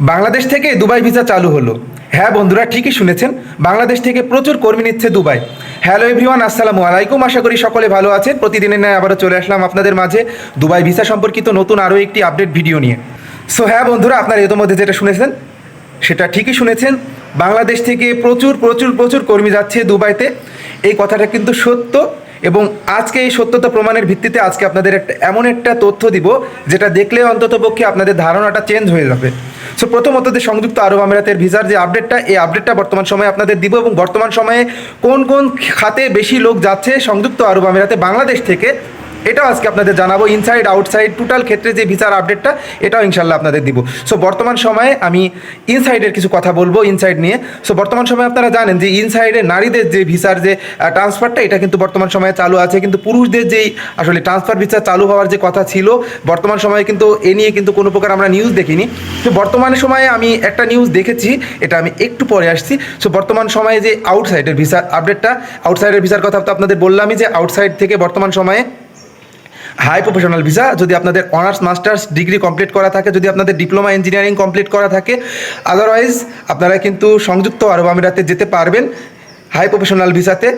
বাংলাদেশ থেকে Dubai visa চালু হলো। হ্যাঁ বন্ধুরা, ঠিকই শুনেছেন, বাংলাদেশ থেকে প্রচুর কর্মী নিচ্ছে দুবাই। হ্যালো এভরিওয়ান, আসসালামু আলাইকুম। আশা করি সকলে ভালো আছেন। প্রতিদিনের ন্যায় আবারও চলে আসলাম আপনাদের মাঝে দুবাই ভিসা সম্পর্কিত নতুন আরও একটি আপডেট ভিডিও নিয়ে। সো হ্যাঁ বন্ধুরা, আপনারা ইতিমধ্যে যেটা শুনেছেন, সেটা ঠিকই শুনেছেন। বাংলাদেশ থেকে প্রচুর প্রচুর প্রচুর কর্মী যাচ্ছে দুবাইতে। এই কথাটা কিন্তু সত্য এবং আজকে এই সত্যতা প্রমাণের ভিত্তিতে আজকে আপনাদের একটা, এমন একটা তথ্য দিব, যেটা দেখলে অন্তত পক্ষে আপনাদের ধারণাটা চেঞ্জ হয়ে যাবে। সো প্রথমত যে সংযুক্ত আরব আমিরাতের ভিসার যে আপডেটটা এই আপডেটটা বর্তমান সময়ে আপনাদের দিব এবং বর্তমান সময়ে কোন কোন খাতে বেশি লোক যাচ্ছে সংযুক্ত আরব আমিরাতে বাংলাদেশ থেকে? এটাও আজকে আপনাদের জানাব ইনসাইড আউটসাইড টোটাল ক্ষেত্রে যে ভিসার আপডেটটা এটাও ইনশাল্লাহ আপনাদের দিব। সো বর্তমান সময়ে আমি ইনসাইডের কিছু কথা বলব ইনসাইড নিয়ে। সো বর্তমান সময়ে আপনারা জানেন যে ইনসাইডে নারীদের যে ভিসার যে ট্রান্সফারটা এটা কিন্তু বর্তমান সময়ে চালু আছে। কিন্তু পুরুষদের যেই আসলে ট্রান্সফার ভিসা চালু হওয়ার যে কথা ছিল, বর্তমান সময়ে কিন্তু এ নিয়ে কিন্তু কোনো প্রকার আমরা নিউজ দেখিনি। তো, বর্তমান সময়ে আমি একটা নিউজ দেখেছি, এটা আমি একটু পরে আসছি। সো বর্তমান সময়ে যে আউটসাইডের ভিসার আপডেটটা আউটসাইডের ভিসার কথা তো আপনাদের বললামই যে আউটসাইড থেকে বর্তমান সময়ে হাই প্রফেশনাল ভিসা যদি আপনাদের অনার্স মাস্টার্স ডিগ্রি কমপ্লিট করা থাকে, যদি আপনাদের ডিপ্লোমা ইঞ্জিনিয়ারিং কমপ্লিট করা থাকে আদারওয়াইজ আপনারা কিন্তু সংযুক্ত আরব আমিরাতে যেতে পারবেন হাই প্রফেশনাল ভিসাতে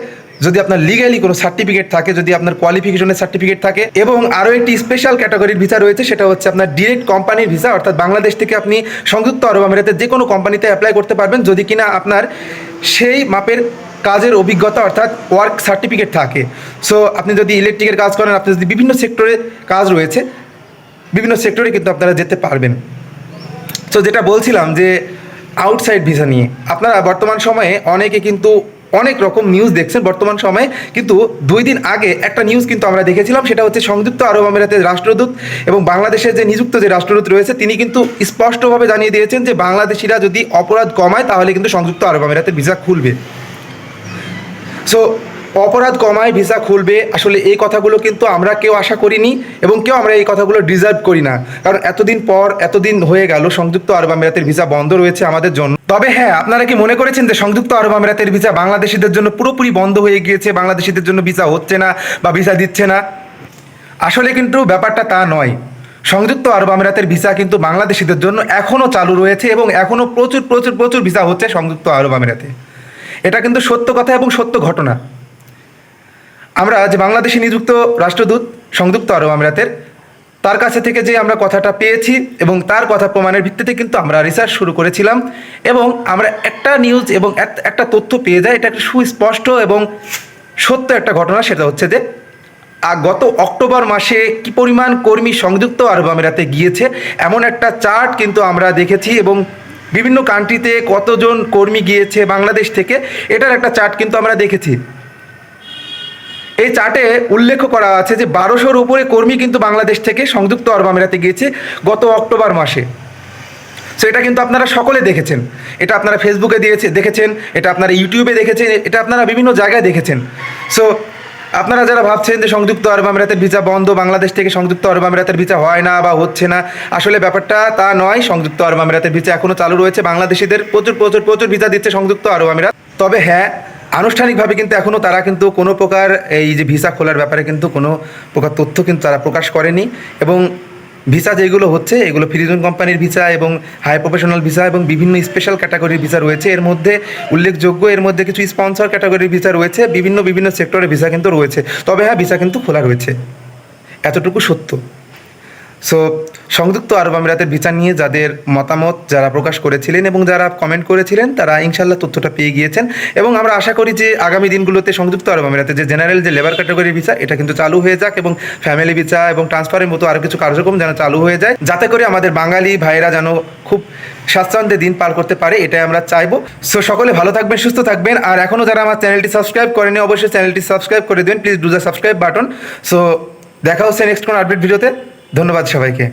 যদি আপনার লিগালি কোনো সার্টিফিকেট থাকে, যদি আপনার কোয়ালিফিকেশনের সার্টিফিকেট থাকে, এবং আরও একটি স্পেশাল ক্যাটাগরির ভিসা রয়েছে, সেটা হচ্ছে আপনার ডিরেক্ট কোম্পানির ভিসা অর্থাৎ বাংলাদেশ থেকে আপনি সংযুক্ত আরব আমিরাতে যে কোনো কোম্পানিতে অ্যাপ্লাই করতে পারবেন, যদি কিনা আপনার সেই মাপের কাজের অভিজ্ঞতা, অর্থাৎ ওয়ার্ক সার্টিফিকেট থাকে। সো আপনি যদি ইলেকট্রিকের কাজ করেন, আপনি যদি বিভিন্ন সেক্টরে কাজ রয়েছে, বিভিন্ন সেক্টরে কিন্তু আপনারা যেতে পারবেন। সো যেটা বলছিলাম যে আউটসাইড ভিসা নিয়ে, আপনারা বর্তমান সময়ে অনেকে কিন্তু অনেক রকম নিউজ দেখছেন বর্তমান সময়ে। কিন্তু দুই দিন আগে একটা নিউজ কিন্তু আমরা দেখেছিলাম, সেটা হচ্ছে সংযুক্ত আরব আমিরাতের রাষ্ট্রদূত এবং বাংলাদেশের যে নিযুক্ত যে রাষ্ট্রদূত রয়েছে, তিনি কিন্তু স্পষ্টভাবে জানিয়ে দিয়েছেন যে বাংলাদেশিরা যদি অপরাধ কমায়, তাহলে কিন্তু সংযুক্ত আরব আমিরাতের ভিসা খুলবে। সো অপরাধ কমায় ভিসা খুলবে। আসলে এই কথাগুলো কিন্তু আমরা কেউ আশা করিনি এবং কেউ আমরা এই কথাগুলো ডিজার্ভ করি না। কারণ এতদিন পর, এতদিন হয়ে গেল, সংযুক্ত আরব আমিরাতের ভিসা বন্ধ রয়েছে আমাদের জন্য। তবে হ্যাঁ আপনারা কি মনে করেছেন যে সংযুক্ত আরব আমিরাতের ভিসা বাংলাদেশিদের জন্য পুরোপুরি বন্ধ হয়ে গিয়েছে? বাংলাদেশিদের জন্য ভিসা হচ্ছে না বা ভিসা দিচ্ছে না? আসলে কিন্তু ব্যাপারটা তা নয়। সংযুক্ত আরব আমিরাতের ভিসা কিন্তু বাংলাদেশিদের জন্য এখনও চালু রয়েছে এবং এখনও প্রচুর প্রচুর প্রচুর ভিসা হচ্ছে সংযুক্ত আরব আমিরাতে। এটা কিন্তু সত্য কথা এবং সত্য ঘটনা। আমরা যে বাংলাদেশে নিযুক্ত রাষ্ট্রদূত সংযুক্ত আরব আমিরাতের, তার কাছে থেকে যে আমরা কথাটা পেয়েছি এবং তার কথা প্রমাণের ভিত্তিতে কিন্তু আমরা রিসার্চ শুরু করেছিলাম এবং আমরা একটা নিউজ এবং এক- একটা তথ্য পেয়ে যাই, এটা একটা সুস্পষ্ট এবং সত্য একটা ঘটনা, সেটা হচ্ছে যে গত অক্টোবর মাসে কি পরিমাণ কর্মী সংযুক্ত আরব আমিরাতে গিয়েছে, এমন একটা চার্ট কিন্তু আমরা দেখেছি এবং বিভিন্ন কান্ট্রিতে কতজন কর্মী গিয়েছে বাংলাদেশ থেকে, এটার একটা চার্ট কিন্তু আমরা দেখেছি। এই চার্টে উল্লেখ করা আছে যে বারোশোর উপরে কর্মী কিন্তু বাংলাদেশ থেকে সংযুক্ত আরব আমিরাতে গিয়েছে গত অক্টোবর মাসে। সো এটা কিন্তু আপনারা সকলে দেখেছেন। এটা আপনারা ফেসবুকে দিয়েছে দেখেছেন, এটা আপনারা ইউটিউবে দেখেছেন, এটা আপনারা বিভিন্ন জায়গায় দেখেছেন। সো আপনারা যারা ভাবছেন যে সংযুক্ত আরব আমিরাতের ভিসা বন্ধ, বাংলাদেশ থেকে সংযুক্ত আরব আমিরাতের ভিসা হয় না বা হচ্ছে না, আসলে ব্যাপারটা তা নয়। সংযুক্ত আরব আমিরাতের ভিসা এখনও চালু রয়েছে। বাংলাদেশিদের প্রচুর প্রচুর প্রচুর ভিসা দিচ্ছে সংযুক্ত আরব আমিরাত। তবে হ্যাঁ আনুষ্ঠানিকভাবে কিন্তু এখনও তারা কিন্তু কোনো প্রকার এই যে ভিসা খোলার ব্যাপারে কিন্তু কোনো প্রকার তথ্য কিন্তু তারা প্রকাশ করেনি এবং ভিসা যেগুলো হচ্ছে, এগুলো ফ্রিজন কোম্পানির ভিসা এবং হাই প্রফেশনাল ভিসা এবং বিভিন্ন স্পেশাল ক্যাটাগরির ভিসা রয়েছে। এর মধ্যে উল্লেখযোগ্য, এর মধ্যে কিছু স্পন্সর ক্যাটাগরির ভিসা রয়েছে, বিভিন্ন বিভিন্ন সেক্টরের ভিসা কিন্তু রয়েছে। তবে হ্যাঁ ভিসা কিন্তু খোলা রয়েছে। এতটুকু সত্য। সো সংযুক্ত আরব আমিরাতের বিচার নিয়ে যাদের মতামত যারা প্রকাশ করেছিলেন এবং যারা কমেন্ট করেছিলেন, তারা ইনশাল্লাহ তথ্যটা পেয়ে গিয়েছেন। এবং আমরা আশা করি যে আগামী দিনগুলোতে সংযুক্ত আরব আমিরাতে যে জেনারেল যে লেবার ক্যাটাগরির ভিসা এটা কিন্তু চালু হয়ে যাক এবং ফ্যামিলি ভিসা এবং ট্রান্সফারের মতো আরও কিছু কার্যক্রম যেন চালু হয়ে যায়। যাতে করে আমাদের বাঙালি ভাইরা যেন খুব স্বাচ্ছন্দ্যে দিন পার করতে পারে, এটাই আমরা চাইব। সো সকলে ভালো থাকবেন, সুস্থ থাকবেন। আর এখনও যারা আমার চ্যানেলটি সাবস্ক্রাইব করেনি, অবশ্যই চ্যানেলটি সাবস্ক্রাইব করে দেবেন please do the subscribe button so দেখা হচ্ছে নেক্সট কোনো আপডেট ভিডিওতে ধন্যবাদ সবাইকে।